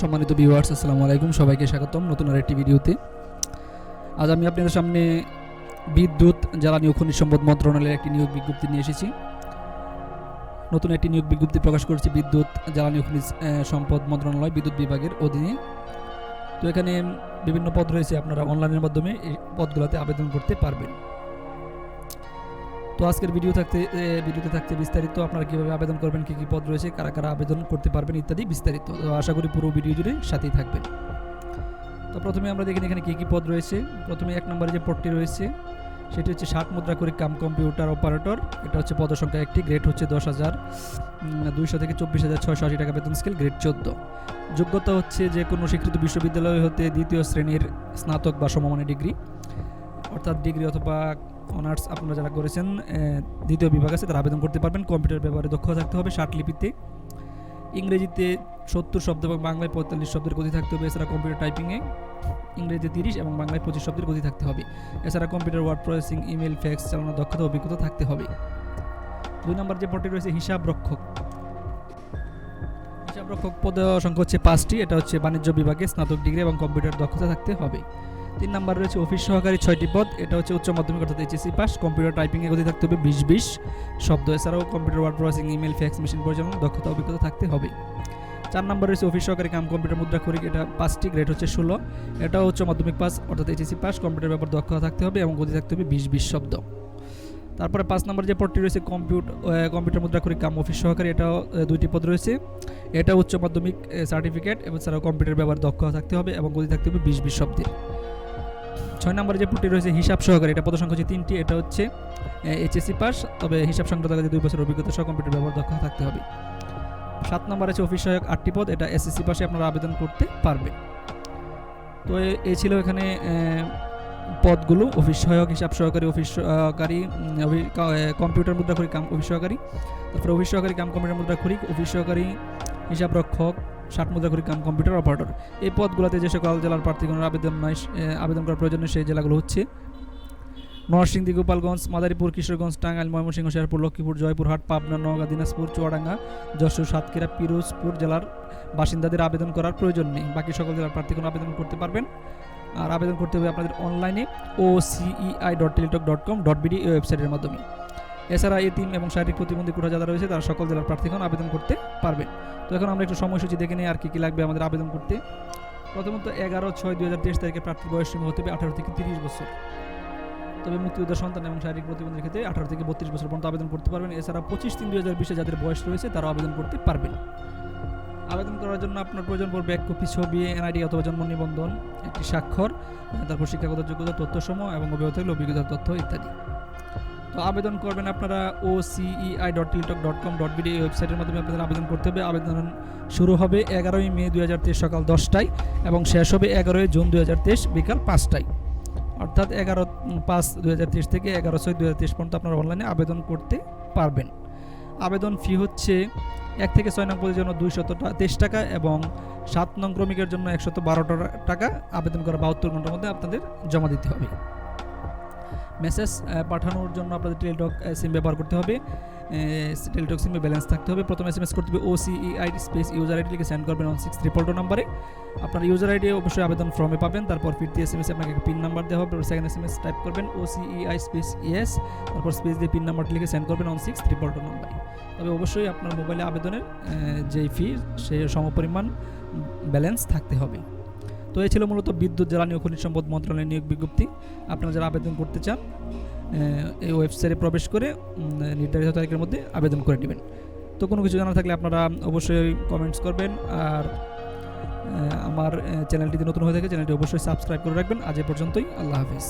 সম্মানিত ভিউয়ার্স আসসালামু আলাইকুম। সবাইকে স্বাগতম নতুন আরেকটি ভিডিওতে। আজ আমি আপনাদের সামনে বিদ্যুৎ, জ্বালানি ও খনিজ সম্পদ মন্ত্রণালয়ের একটি নিয়োগ বিজ্ঞপ্তি নিয়ে এসেছি। নতুন একটি নিয়োগ বিজ্ঞপ্তি প্রকাশ করেছে বিদ্যুৎ, জ্বালানি ও খনিজ সম্পদ মন্ত্রণালয়, বিদ্যুৎ বিভাগের অধীনে। তো এখানে বিভিন্ন পদ রয়েছে, আপনারা অনলাইনের মাধ্যমে এই পদগুলোতে আবেদন করতে পারবেন। তো আজকের ভিডিও থাকতে ভিডিওতে থাকতে বিস্তারিত আপনারা কীভাবে আবেদন করবেন, কী কী পদ রয়েছে, কারা কারা আবেদন করতে পারবেন ইত্যাদি বিস্তারিত। তো আশা করি পুরো ভিডিও জুড়ে সাথেই থাকবেন। তো প্রথমে আমরা দেখি এখানে কী কী পদ রয়েছে। প্রথমে এক নম্বরে যে পদটি রয়েছে, সেটি হচ্ছে ষাট মুদ্রা করে কাম কম্পিউটার অপারেটর। এটা হচ্ছে পদসংখ্যা একটি, গ্রেড হচ্ছে দশ হাজার দুইশো থেকে চব্বিশ হাজার ছয়শো আশি টাকা বেতন স্কেল, গ্রেড চোদ্দ। যোগ্যতা হচ্ছে যে কোনো স্বীকৃত বিশ্ববিদ্যালয় হতে দ্বিতীয় শ্রেণির স্নাতক বা সমমানের ডিগ্রি, অর্থাৎ ডিগ্রি অথবা অনার্স আপনারা যারা করেছেন দ্বিতীয় বিভাগ আছে, তারা আবেদন করতে পারবেন। কম্পিউটার ব্যবহারে দক্ষ থাকতে হবে লিপিতে ইংরেজিতে সত্তর শব্দ এবং বাংলায় পঁয়তাল্লিশ শব্দের গতি থাকতে হবে, এছাড়া কম্পিউটার টাইপিংয়ে। ইংরেজিতে তিরিশ এবং বাংলায় পঁচিশ শব্দের গতি থাকতে হবে। এছাড়া computer, word processing email fax চালানোর দক্ষতা, অভিজ্ঞতা থাকতে হবে। দুই নম্বর যে পদটি রয়েছে, হিসাব রক্ষক। হিসাব রক্ষক পদ সংখ্যা হচ্ছে পাঁচটি, এটা হচ্ছে বাণিজ্য বিভাগে স্নাতক ডিগ্রি এবং কম্পিউটার দক্ষতা থাকতে হবে। তিন নম্বর রয়েছে অফিস সহকারী ছয়টি পদ। এটা হচ্ছে উচ্চ মাধ্যমিক অর্থাৎ এইচএসসি পাস কম্পিউটার টাইপিংয়ে গতি থাকতে হবে বিশ বিশ। শব্দ এছাড়াও computer word processing email fax machine পরিচালনা, দক্ষতা, অভিজ্ঞতা থাকতে হবে। চার নম্বর রয়েছে অফিস সহকারী কাম কম্পিউটার মুদ্রা খরিক এটা পাঁচটি গ্রেড হচ্ছে ষোলো। এটাও উচ্চ মাধ্যমিক পাস অর্থাৎ এইচএসসি পাস কম্পিউটার ব্যাপার দক্ষতা থাকতে হবে এবং গতি থাকতে হবে বিশ বিশ শব্দ। তারপরে পাঁচ নম্বর যে পদটি রয়েছে কম্পিউটার কম্পিউটার মুদ্রা খরিক কাম, অফিস সহকারী, এটাও দুইটি পদ রয়েছে। এটা উচ্চ মাধ্যমিক সার্টিফিকেট এবং এছাড়াও কম্পিউটার ব্যবহার দক্ষতা থাকতে হবে এবং গতি থাকতে হবে বিশ বিশ শব্দের ছয় নম্বরে যে পুটি রয়েছে, হিসাব সহকারী, এটা পদ সংখ্যা হচ্ছে তিনটি, এটা হচ্ছে এইচএসসি পাস তবে হিসাব সংক্রান্ত দুই বছর অভিজ্ঞতা সহ কম্পিউটার ব্যবহার দক্ষতা থাকতে হবে। সাত নম্বর আছে অফিস সহায়ক আটটি পদ, এটা এসএসসি পাশে আপনারা আবেদন করতে পারবেন। তো এই ছিল এখানে পদগুলো অফিস সহায়ক, হিসাব সহকারী অফিস সহকারী কম্পিউটার মুদ্রা খরিক কাম অফিস সহকারী। তারপরে অফিস সহকারী, কাম কম্পিউটার মুদ্রা খরিক অফিস সহকারী, হিসাব রক্ষক ষাট মুদ্রা খরিক কাম কম্পিউটার অপারেটর এই পদগুলোতে যে সকল জেলার প্রার্থীগণের আবেদন নয় আবেদন করার প্রয়োজন সেই জেলাগুলো হচ্ছে নরসিংদী, গোপালগঞ্জ, মাদারীপুর, কিশোরগঞ্জ, টাঙ্গাইল, ময়মনসিংহ, শেরপুর, লক্ষ্মীপুর জয়পুরহাট পাবনা, নওগাঁ, দিনাজপুর, চুয়াডাঙ্গা, যশোর, সাতক্ষীরা, পিরোজপুর জেলার বাসিন্দাদের আবেদন করার প্রয়োজন নেই। বাকি সকল জেলার প্রার্থীগণ আবেদন করতে পারবেন। আর আবেদন করতে হবে আপনাদের অনলাইনে O CEI dot Teletalk dot com dot BD ওয়েবসাইটের মাধ্যমে। এছাড়া এতিম এবং শারীরিক প্রতিবন্ধী কোটা যারা রয়েছে, তারা সকল জেলার প্রার্থীগণ আবেদন করতে পারবেন তো এখন আমরা একটু সময়সূচি দেখে নিই আর কী কী লাগবে আমাদের আবেদন করতে। প্রথমত, এগারো ছয় দুই হাজার তেইশ তারিখে প্রার্থীর বয়স সীমা হতে হবে আঠারো থেকে তিরিশ বছর। তবে মুক্তিযোদ্ধা সন্তান এবং শারীরিক প্রতিবন্ধীর ক্ষেত্রে আঠারো থেকে বত্রিশ বছর পর্যন্ত আবেদন করতে পারবেন। এছাড়া পঁচিশ তিন দুই হাজার বিশে যাদের বয়স রয়েছে তারা আবেদন করতে পারবেন। আবেদন করার জন্য আপনার প্রয়োজন পড়বে এক কপি ছবি, এনআইডি অথবা জন্ম নিবন্ধন, একটি স্বাক্ষর, তারপর শিক্ষাগত যোগ্যতা, তথ্যসমূহ এবং অভিজ্ঞতা অভিজ্ঞতার তথ্য ইত্যাদি। তো আবেদন করবেন আপনারা O CEI dot Teletalk dot com dot BD এই ওয়েবসাইটের মাধ্যমে আপনাদের আবেদন করতে হবে। আবেদন শুরু হবে এগারোই মে দু হাজার তেইশ সকাল দশটায় এবং শেষ হবে এগারোই জুন দু হাজার তেইশ বিকাল পাঁচটায়। অর্থাৎ এগারো পাঁচ দু থেকে এগারো ছয় দু পর্যন্ত আপনারা অনলাইনে আবেদন করতে পারবেন। আবেদন ফি হচ্ছে এক থেকে ছয় নং পদের জন্য দুইশত তেইশ টাকা এবং সাত নং ক্রমিকের জন্য একশত বারো টাকা। আবেদন করা বাহাত্তর ঘণ্টার মধ্যে আপনাদের জমা দিতে হবে। মেসেজ পাঠানোর জন্য আপনাদের টেলিটক সিম ব্যবহার করতে হবে। টেলিটক সিমে ব্যালেন্স থাকতে হবে। প্রথমে এস এম এস করতে হবে ও C E I space user ID লিখে সেন্ড করবেন ওয়ান সিক্স ট্রিপল টু নাম্বারে আপনার ইউজার আইডি অবশ্যই আবেদন ফর্মে পাবেন। তারপর ফিরতি এস এম এস আপনাকে পিন নাম্বার দেওয়া হবে। Second S M S type করবেন ও সিইআই স্পেস ইএস তারপর স্পেস দিয়ে পিন নাম্বারটি লিখে সেন্ড করবেন ওয়ান সিক্স ট্রিপল টু নাম্বারে তবে অবশ্যই আপনার মোবাইলে আবেদনের যেই ফি সেই সমপরিমাণ ব্যালেন্স থাকতে হবে। তো এই ছিল মূলত বিদ্যুৎ, জ্বালানি ও খনিজ সম্পদ মন্ত্রণালয়ের নিয়োগ বিজ্ঞপ্তি। আপনারা যারা আবেদন করতে চান এই ওয়েবসাইটে প্রবেশ করে নির্ধারিত তারিখের মধ্যে আবেদন করে নেবেন। তো কোনো কিছু জানা থাকলে আপনারা অবশ্যই কমেন্টস করবেন আর আমার চ্যানেলটিতে নতুন হয়ে থাকে, চ্যানেলটি অবশ্যই সাবস্ক্রাইব করে রাখবেন। আজ এ পর্যন্তই, আল্লাহ হাফিজ।